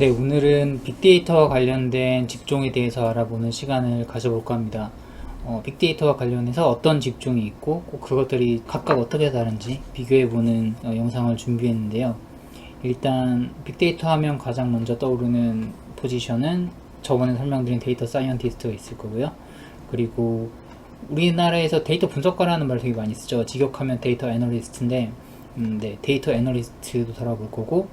네, 오늘은 빅데이터와 관련된 직종에 대해서 알아보는 시간을 가져볼까 합니다. 어, 빅데이터와 관련해서 어떤 직종이 있고 꼭 그것들이 각각 어떻게 다른지 비교해보는 어, 영상을 준비했는데요. 일단 빅데이터 하면 가장 먼저 떠오르는 포지션은 저번에 설명드린 데이터 사이언티스트가 있을 거고요. 그리고 우리나라에서 데이터 분석가라는 말 되게 많이 쓰죠. 직역하면 데이터 애널리스트인데, 음, 네, 데이터 애널리스트도 다뤄볼 거고,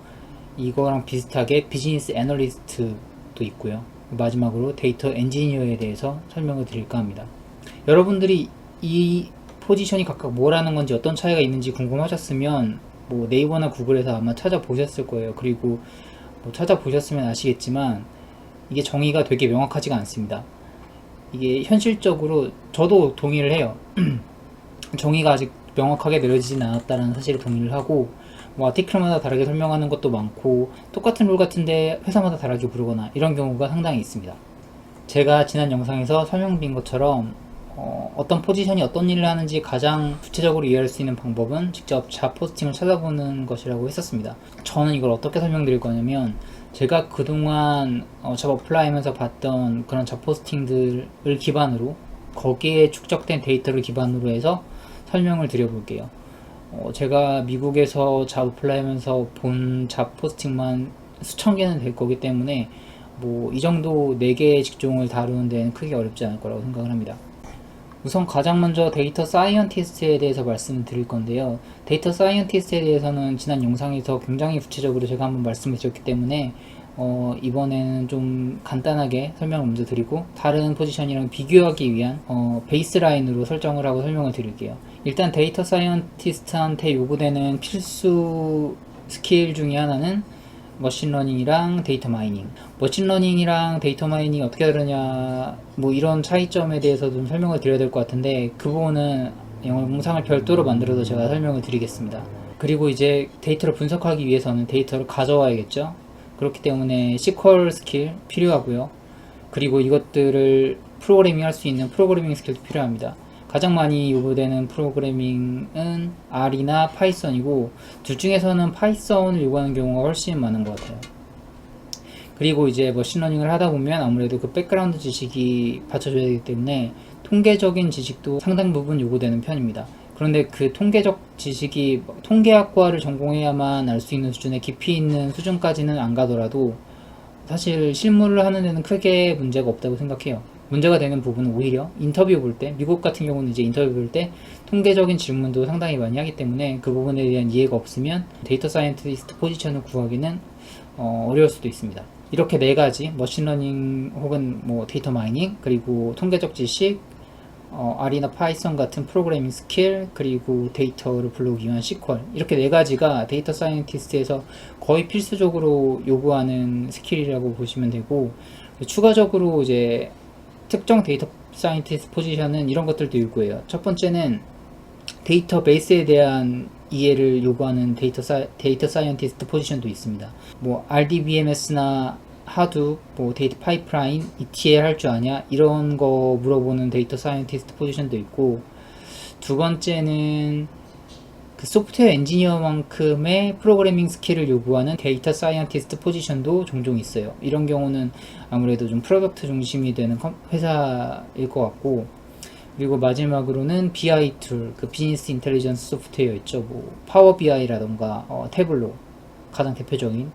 이거랑 비슷하게 비즈니스 애널리스트도 있고요. 마지막으로 데이터 엔지니어에 대해서 설명을 드릴까 합니다. 여러분들이 이 포지션이 각각 뭐라는 건지 어떤 차이가 있는지 궁금하셨으면 뭐 네이버나 구글에서 아마 찾아보셨을 거예요. 그리고 뭐 찾아보셨으면 아시겠지만 이게 정의가 되게 명확하지가 않습니다. 이게 현실적으로 저도 동의를 해요. 정의가 아직 명확하게 내려지진 않았다는 사실에 동의를 하고 뭐 아티클마다 다르게 설명하는 것도 많고 똑같은 룰 같은데 회사마다 다르게 부르거나 이런 경우가 상당히 있습니다. 제가 지난 영상에서 설명드린 것처럼 어, 떤 포지션이 어떤 일을 하는지 가장 구체적으로 이해할 수 있는 방법은 직접 잡 포스팅을 찾아보는 것이라고 했었습니다. 저는 이걸 어떻게 설명드릴 거냐면 제가 그동안 어, 잡 어플라이 하면서 봤던 그런 잡 포스팅들을 기반으로 거기에 축적된 데이터를 기반으로 해서 설명을 드려볼게요. 어, 제가 미국에서 잡 어플라이 하면서 본 잡 포스팅만 수천 개는 될 거기 때문에 뭐 이 정도 4개의 직종을 다루는 데는 크게 어렵지 않을 거라고 생각을 합니다. 우선 가장 먼저 데이터 사이언티스트에 대해서 말씀을 드릴 건데요. 데이터 사이언티스트에 대해서는 지난 영상에서 굉장히 구체적으로 제가 한번 말씀을 드렸기 때문에 어, 이번에는 좀 간단하게 설명을 먼저 드리고 다른 포지션이랑 비교하기 위한 어, 베이스라인으로 설정을 하고 설명을 드릴게요. 일단 데이터 사이언티스트한테 요구되는 필수 스킬 중에 하나는 머신러닝이랑 데이터 마이닝. 머신러닝이랑 데이터 마이닝이 어떻게 다르냐, 뭐 이런 차이점에 대해서 좀 설명을 드려야 될 것 같은데, 그 부분은 영상을 별도로 만들어서 제가 설명을 드리겠습니다. 그리고 이제 데이터를 분석하기 위해서는 데이터를 가져와야겠죠? 그렇기 때문에 SQL 스킬 필요하고요. 그리고 이것들을 프로그래밍 할 수 있는 프로그래밍 스킬도 필요합니다. 가장 많이 요구되는 프로그래밍은 R이나 파이썬이고 둘 중에서는 파이썬을 요구하는 경우가 훨씬 많은 것 같아요. 그리고 이제 머신러닝을 하다 보면 아무래도 그 백그라운드 지식이 받쳐줘야 되기 때문에 통계적인 지식도 상당 부분 요구되는 편입니다. 그런데 그 통계적 지식이 통계학과를 전공해야만 알 수 있는 수준의 깊이 있는 수준까지는 안 가더라도 사실 실무를 하는 데는 크게 문제가 없다고 생각해요. 문제가 되는 부분은 오히려 인터뷰 볼 때, 미국 같은 경우는 이제 인터뷰 볼 때 통계적인 질문도 상당히 많이 하기 때문에 그 부분에 대한 이해가 없으면 데이터 사이언티스트 포지션을 구하기는 어, 어려울 수도 있습니다. 이렇게 네 가지 머신러닝 혹은 뭐 데이터 마이닝 그리고 통계적 지식 어, R이나 파이썬 같은 프로그래밍 스킬 그리고 데이터를 불러오기 위한 SQL 이렇게 네 가지가 데이터 사이언티스트에서 거의 필수적으로 요구하는 스킬이라고 보시면 되고 추가적으로 이제 특정 데이터 사이언티스트 포지션은 이런 것들도 요구해요. 첫 번째는 데이터베이스에 대한 이해를 요구하는 데이터, 사, 데이터 사이언티스트 포지션도 있습니다. 뭐 RDBMS나 하두, 뭐 데이터 파이프라인, ETL 할 줄 아냐 이런 거 물어보는 데이터 사이언티스트 포지션도 있고 두 번째는 그 소프트웨어 엔지니어만큼의 프로그래밍 스킬을 요구하는 데이터 사이언티스트 포지션도 종종 있어요. 이런 경우는 아무래도 좀 프로덕트 중심이 되는 회사일 것 같고 그리고 마지막으로는 BI 툴, 그 비즈니스 인텔리전스 소프트웨어 있죠. 뭐 파워 BI라던가 어, 태블로 가장 대표적인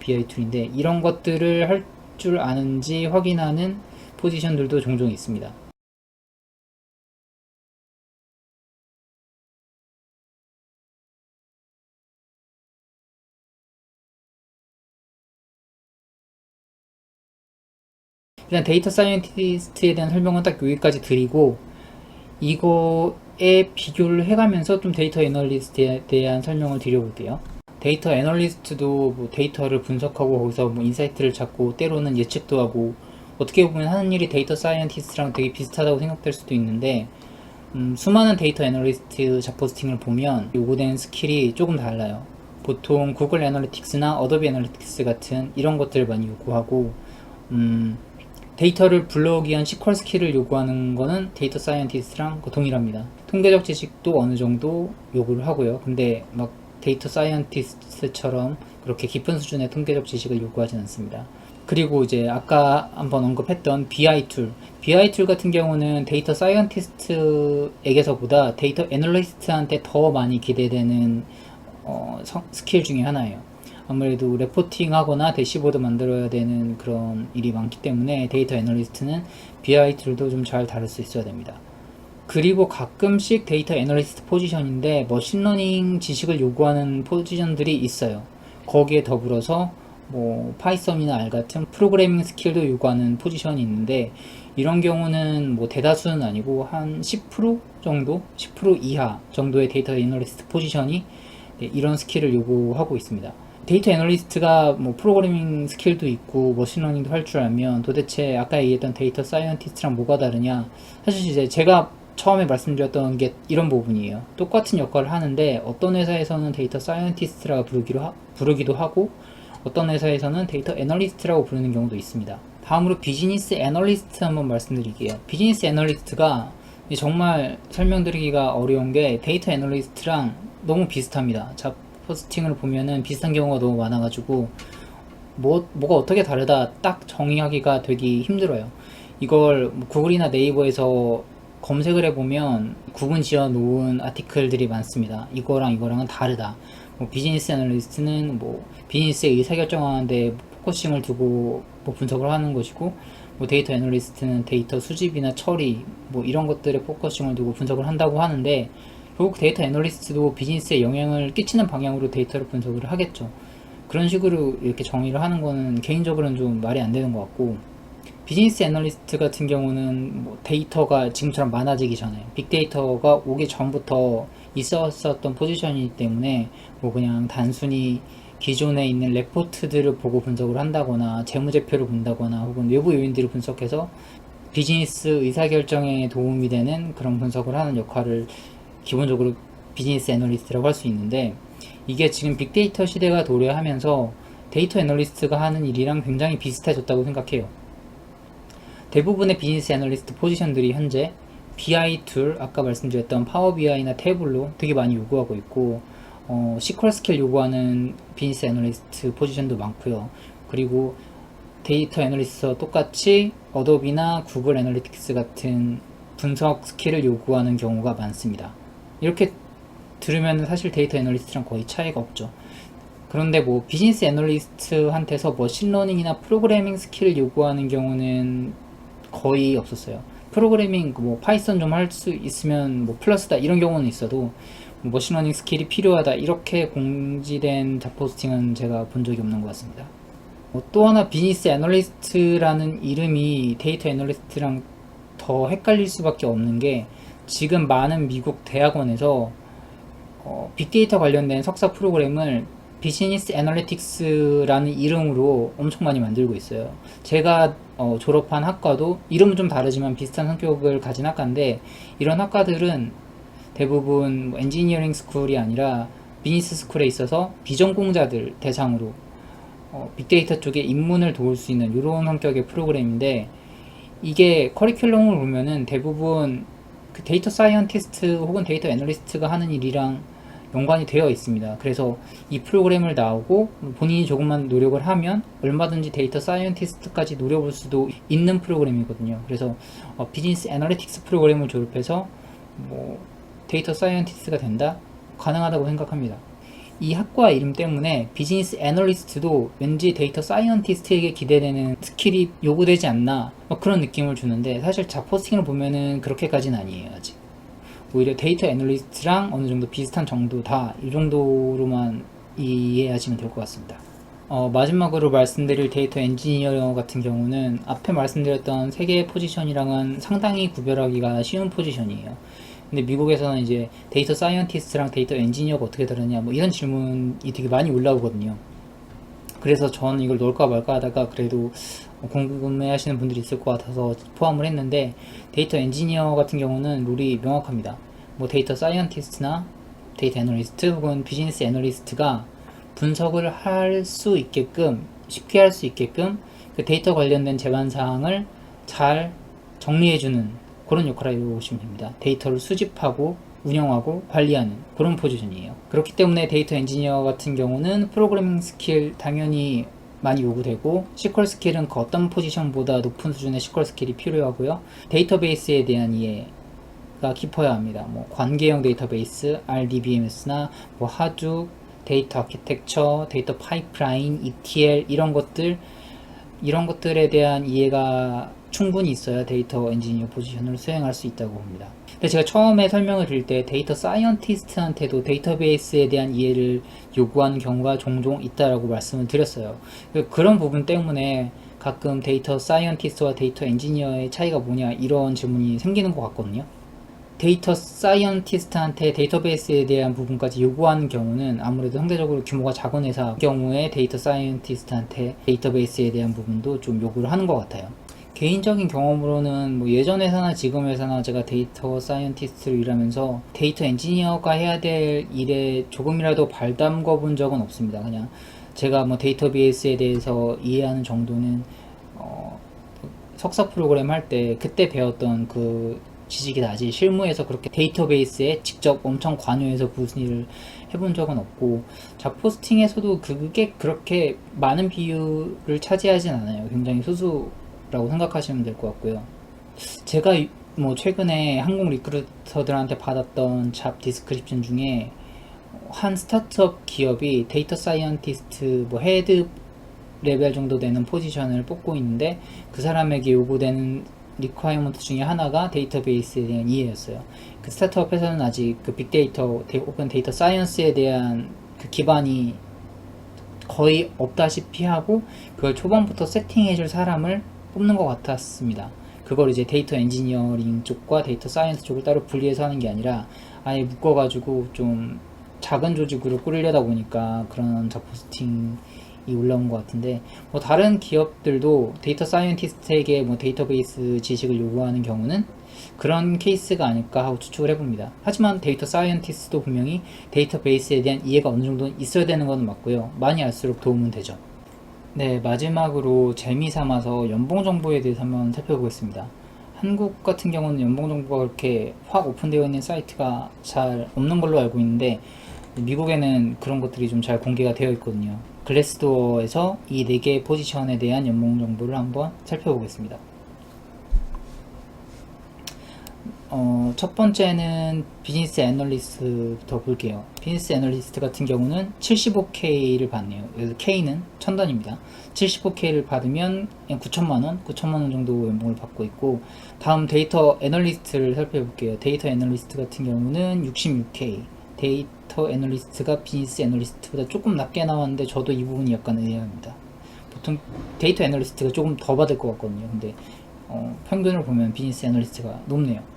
BI 툴인데 이런 것들을 할 줄 아는지 확인하는 포지션들도 종종 있습니다. 일단 데이터 사이언티스트에 대한 설명은 딱 여기까지 드리고 이거에 비교를 해가면서 좀 데이터 애널리스트에 대한 설명을 드려볼게요. 데이터 애널리스트도 뭐 데이터를 분석하고 거기서 뭐 인사이트를 찾고 때로는 예측도 하고 어떻게 보면 하는 일이 데이터 사이언티스트랑 되게 비슷하다고 생각될 수도 있는데 음, 수많은 데이터 애널리스트 잡포스팅을 보면 요구되는 스킬이 조금 달라요. 보통 구글 애널리틱스나 어도비 애널리틱스 같은 이런 것들을 많이 요구하고 음, 데이터를 불러오기 위한 SQL 스킬을 요구하는 거는 데이터 사이언티스트랑 동일합니다. 통계적 지식도 어느 정도 요구를 하고요. 근데 막 데이터 사이언티스트처럼 그렇게 깊은 수준의 통계적 지식을 요구하진 않습니다. 그리고 이제 아까 한번 언급했던 BI 툴. BI 툴 같은 경우는 데이터 사이언티스트에게서보다 데이터 애널리스트한테 더 많이 기대되는 어, 성- 스킬 중에 하나예요. 아무래도 레포팅 하거나 대시보드 만들어야 되는 그런 일이 많기 때문에 데이터 애널리스트는 BI 툴도 좀 잘 다룰 수 있어야 됩니다. 그리고 가끔씩 데이터 애널리스트 포지션인데 머신러닝 지식을 요구하는 포지션들이 있어요. 거기에 더불어서 뭐 파이썬이나 R 같은 프로그래밍 스킬도 요구하는 포지션이 있는데 이런 경우는 뭐 대다수는 아니고 한 10% 정도, 10% 이하 정도의 데이터 애널리스트 포지션이 네, 이런 스킬을 요구하고 있습니다. 데이터 애널리스트가 뭐 프로그래밍 스킬도 있고 머신러닝도 할 줄 알면 도대체 아까 얘기했던 데이터 사이언티스트랑 뭐가 다르냐? 사실 이제 제가 처음에 말씀드렸던 게 이런 부분이에요. 똑같은 역할을 하는데 어떤 회사에서는 데이터 사이언티스트라고 부르기로 하, 부르기도 하고 어떤 회사에서는 데이터 애널리스트라고 부르는 경우도 있습니다. 다음으로 비즈니스 애널리스트 한번 말씀드릴게요. 비즈니스 애널리스트가 정말 설명드리기가 어려운 게 데이터 애널리스트랑 너무 비슷합니다. 잡 포스팅을 보면은 비슷한 경우가 너무 많아가지고 뭐, 뭐가 어떻게 다르다 딱 정의하기가 되게 힘들어요. 이걸 뭐 구글이나 네이버에서 검색을 해보면 구분 지어 놓은 아티클들이 많습니다. 이거랑 이거랑은 다르다. 뭐 비즈니스 애널리스트는 뭐 비즈니스의 의사결정하는데 포커싱을 두고 뭐 분석을 하는 것이고 뭐 데이터 애널리스트는 데이터 수집이나 처리 뭐 이런 것들에 포커싱을 두고 분석을 한다고 하는데 결국 데이터 애널리스트도 비즈니스에 영향을 끼치는 방향으로 데이터를 분석을 하겠죠. 그런 식으로 이렇게 정의를 하는 거는 개인적으로는 좀 말이 안 되는 것 같고 비즈니스 애널리스트 같은 경우는 뭐 데이터가 지금처럼 많아지기 전에 빅데이터가 오기 전부터 있었었던 포지션이기 때문에 뭐 그냥 단순히 기존에 있는 레포트들을 보고 분석을 한다거나 재무제표를 본다거나 혹은 외부 요인들을 분석해서 비즈니스 의사결정에 도움이 되는 그런 분석을 하는 역할을 기본적으로 비즈니스 애널리스트라고 할 수 있는데 이게 지금 빅데이터 시대가 도래하면서 데이터 애널리스트가 하는 일이랑 굉장히 비슷해졌다고 생각해요. 대부분의 비즈니스 애널리스트 포지션들이 현재 BI 툴, 아까 말씀드렸던 파워 BI나 태블로 되게 많이 요구하고 있고, 어, 시퀄 스킬 요구하는 비즈니스 애널리스트 포지션도 많고요. 그리고 데이터 애널리스트와 똑같이 어도비나 구글 애널리틱스 같은 분석 스킬을 요구하는 경우가 많습니다. 이렇게 들으면 사실 데이터 애널리스트랑 거의 차이가 없죠. 그런데 뭐 비즈니스 애널리스트한테서 머신러닝이나 프로그래밍 스킬을 요구하는 경우는 거의 없었어요. 프로그래밍 뭐 파이썬 좀 할 수 있으면 뭐 플러스다 이런 경우는 있어도 뭐 머신러닝 스킬이 필요하다 이렇게 공지된 잡 포스팅은 제가 본 적이 없는 것 같습니다. 뭐또 하나 비즈니스 애널리스트라는 이름이 데이터 애널리스트랑 더 헷갈릴 수밖에 없는 게 지금 많은 미국 대학원에서 어, 빅데이터 관련된 석사 프로그램을 비즈니스 애널리틱스라는 이름으로 엄청 많이 만들고 있어요. 제가 어, 졸업한 학과도 이름은 좀 다르지만 비슷한 성격을 가진 학과인데 이런 학과들은 대부분 뭐 엔지니어링 스쿨이 아니라 비즈니스 스쿨에 있어서 비전공자들 대상으로 어, 빅데이터 쪽에 입문을 도울 수 있는 이런 성격의 프로그램인데 이게 커리큘럼을 보면은 대부분 그 데이터 사이언티스트 혹은 데이터 애널리스트가 하는 일이랑 연관이 되어 있습니다. 그래서 이 프로그램을 나오고 본인이 조금만 노력을 하면 얼마든지 데이터 사이언티스트까지 노려볼 수도 있는 프로그램이거든요. 그래서 어, 비즈니스 애널리틱스 프로그램을 졸업해서 뭐 데이터 사이언티스트가 된다? 가능하다고 생각합니다. 이 학과 이름 때문에 비즈니스 애널리스트도 왠지 데이터 사이언티스트에게 기대되는 스킬이 요구되지 않나 뭐 그런 느낌을 주는데 사실 자포스팅을 보면은 그렇게까지는 아니에요 아직. 오히려 데이터 애널리스트랑 어느 정도 비슷한 정도다 이 정도로만 이해하시면 될 것 같습니다. 어, 마지막으로 말씀드릴 데이터 엔지니어 같은 경우는 앞에 말씀드렸던 세 개의 포지션이랑은 상당히 구별하기가 쉬운 포지션이에요 근데 미국에서는 이제 데이터 사이언티스트랑 데이터 엔지니어가 어떻게 다르냐 뭐 이런 질문이 되게 많이 올라오거든요. 그래서 저는 이걸 넣을까 말까 하다가 그래도 궁금해 하시는 분들이 있을 것 같아서 포함을 했는데 데이터 엔지니어 같은 경우는 룰이 명확합니다. 뭐 데이터 사이언티스트나 데이터 애널리스트 혹은 비즈니스 애널리스트가 분석을 할 수 있게끔 쉽게 할 수 있게끔 그 데이터 관련된 제반 사항을 잘 정리해주는 그런 역할을 해보시면 됩니다. 데이터를 수집하고 운영하고 관리하는 그런 포지션이에요. 그렇기 때문에 데이터 엔지니어 같은 경우는 프로그래밍 스킬 당연히 많이 요구되고 SQL 스킬은 그 어떤 포지션보다 높은 수준의 SQL 스킬이 필요하고요. 데이터베이스에 대한 이해 가 깊어야 합니다. 뭐 관계형 데이터베이스, RDBMS나 뭐 하두, 데이터 아키텍처, 데이터 파이프라인, ETL 이런 것들 이런 것들에 대한 이해가 충분히 있어야 데이터 엔지니어 포지션을 수행할 수 있다고 봅니다. 근데 제가 처음에 설명을 드릴 때 데이터 사이언티스트한테도 데이터베이스에 대한 이해를 요구하는 경우가 종종 있다라고 말씀을 드렸어요. 그런 부분 때문에 가끔 데이터 사이언티스트와 데이터 엔지니어의 차이가 뭐냐 이런 질문이 생기는 것 같거든요. 데이터 사이언티스트한테 데이터베이스에 대한 부분까지 요구하는 경우는 아무래도 상대적으로 규모가 작은 회사 경우에 데이터 사이언티스트한테 데이터베이스에 대한 부분도 좀 요구를 하는 것 같아요. 개인적인 경험으로는 뭐 예전 회사나 지금 회사나 제가 데이터 사이언티스트로 일하면서 데이터 엔지니어가 해야 될 일에 조금이라도 발담궈 본 적은 없습니다. 그냥 제가 뭐 데이터베이스에 대해서 이해하는 정도는 어, 석사 프로그램 할 때 그때 배웠던 그 지식이 나지 실무에서 그렇게 데이터베이스에 직접 엄청 관여해서 무슨 일을 해본 적은 없고 자 포스팅에서도 그게 그렇게 많은 비율을 차지하진 않아요. 굉장히 소수 라고 생각하시면 될 것 같고요. 제가 이- 뭐 최근에 한국 리크루터들한테 받았던 잡 디스크립션 중에 한 스타트업 기업이 데이터 사이언티스트 뭐 헤드 레벨 정도 되는 포지션을 뽑고 있는데 그 사람에게 요구되는 리퀘어먼트 중에 하나가 데이터베이스에 대한 이해였어요. 그 스타트업 회사는 아직 그 빅데이터 데- 혹은 데이터 사이언스에 대한 그 기반이 거의 없다시피 하고 그걸 초반부터 세팅해줄 사람을 뽑는 것 같았습니다. 그걸 이제 데이터 엔지니어링 쪽과 데이터 사이언스 쪽을 따로 분리해서 하는 게 아니라 아예 묶어가지고 좀 작은 조직으로 꾸리려다 보니까 그런 잡포스팅이 올라온 것 같은데 뭐 다른 기업들도 데이터 사이언티스트에게 뭐 데이터베이스 지식을 요구하는 경우는 그런 케이스가 아닐까 하고 추측을 해봅니다. 하지만 데이터 사이언티스트도 분명히 데이터베이스에 대한 이해가 어느 정도 있어야 되는 건 맞고요. 많이 알수록 도움은 되죠. 네, 마지막으로 재미 삼아서 연봉 정보에 대해서 한번 살펴보겠습니다. 한국 같은 경우는 연봉 정보가 그렇게 확 오픈되어 있는 사이트가 잘 없는 걸로 알고 있는데 미국에는 그런 것들이 좀 잘 공개가 되어 있거든요. 글래스도어에서 이 네 개의 포지션에 대한 연봉 정보를 한번 살펴보겠습니다. 어, 첫 번째는 비즈니스 애널리스트부터 볼게요. 비즈니스 애널리스트 같은 경우는 75K를 받네요. 그래서 K는 1000단입니다. 75K를 받으면 9천만원, 9천만원 정도 연봉을 받고 있고, 다음 데이터 애널리스트를 살펴볼게요. 데이터 애널리스트 같은 경우는 66K. 데이터 애널리스트가 비즈니스 애널리스트보다 조금 낮게 나왔는데, 저도 이 부분이 약간 의아합니다. 보통 데이터 애널리스트가 조금 더 받을 것 같거든요. 근데, 어, 평균을 보면 비즈니스 애널리스트가 높네요.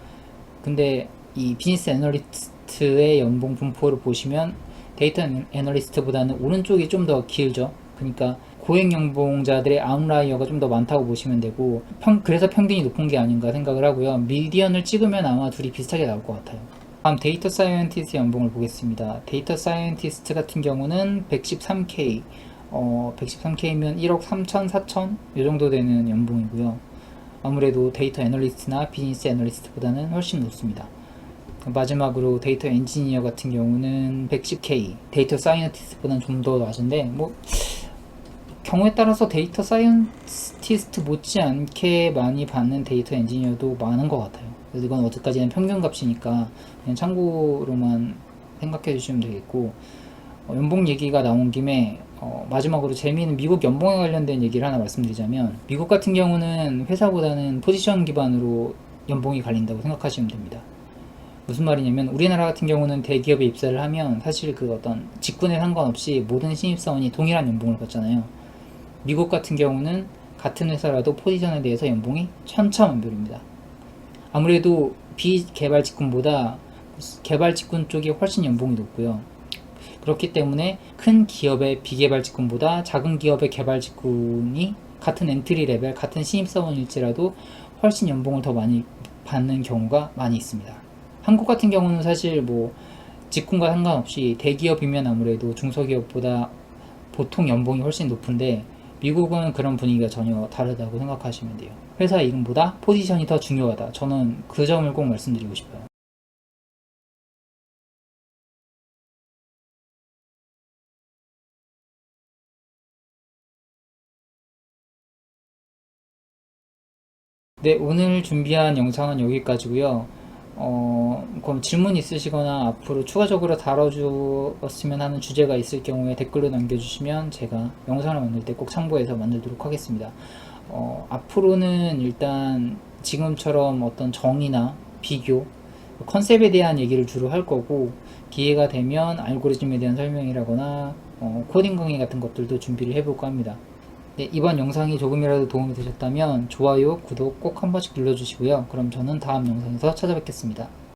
근데 이 비즈니스 애널리스트의 연봉 분포를 보시면 데이터 애널리스트보다는 오른쪽이 좀 더 길죠. 그러니까 고액 연봉자들의 아웃라이어가 좀 더 많다고 보시면 되고 평, 그래서 평균이 높은 게 아닌가 생각을 하고요. 미디언을 찍으면 아마 둘이 비슷하게 나올 것 같아요. 다음 데이터 사이언티스트 연봉을 보겠습니다. 데이터 사이언티스트 같은 경우는 113K, 어, 113K면 1억 3천, 4천 이 정도 되는 연봉이고요. 아무래도 데이터 애널리스트나 비즈니스 애널리스트보다는 훨씬 높습니다. 마지막으로 데이터 엔지니어 같은 경우는 110K, 데이터 사이언티스트보다는 좀 더 낮은데 뭐 경우에 따라서 데이터 사이언티스트 못지않게 많이 받는 데이터 엔지니어도 많은 것 같아요. 그래서 이건 어디까지는 평균값이니까 그냥 참고로만 생각해 주시면 되겠고 어, 연봉 얘기가 나온 김에 어, 마지막으로 재미있는 미국 연봉에 관련된 얘기를 하나 말씀드리자면 미국 같은 경우는 회사보다는 포지션 기반으로 연봉이 갈린다고 생각하시면 됩니다. 무슨 말이냐면 우리나라 같은 경우는 대기업에 입사를 하면 사실 그 어떤 직군에 상관없이 모든 신입사원이 동일한 연봉을 받잖아요. 미국 같은 경우는 같은 회사라도 포지션에 대해서 연봉이 천차만별입니다. 아무래도 비개발 직군보다 개발 직군 쪽이 훨씬 연봉이 높고요. 그렇기 때문에 큰 기업의 비개발 직군보다 작은 기업의 개발 직군이 같은 엔트리 레벨, 같은 신입사원일지라도 훨씬 연봉을 더 많이 받는 경우가 많이 있습니다. 한국 같은 경우는 사실 뭐 직군과 상관없이 대기업이면 아무래도 중소기업보다 보통 연봉이 훨씬 높은데 미국은 그런 분위기가 전혀 다르다고 생각하시면 돼요. 회사 이름보다 포지션이 더 중요하다. 저는 그 점을 꼭 말씀드리고 싶어요. 네, 오늘 준비한 영상은 여기까지고요. 어, 그럼 질문 있으시거나 앞으로 추가적으로 다뤄주었으면 하는 주제가 있을 경우에 댓글로 남겨주시면 제가 영상을 만들 때 꼭 참고해서 만들도록 하겠습니다. 어, 앞으로는 일단 지금처럼 어떤 정의나 비교, 컨셉에 대한 얘기를 주로 할 거고 기회가 되면 알고리즘에 대한 설명이라거나 어, 코딩 강의 같은 것들도 준비를 해볼까 합니다. 네, 이번 영상이 조금이라도 도움이 되셨다면 좋아요, 구독 꼭 한 번씩 눌러주시고요. 그럼 저는 다음 영상에서 찾아뵙겠습니다.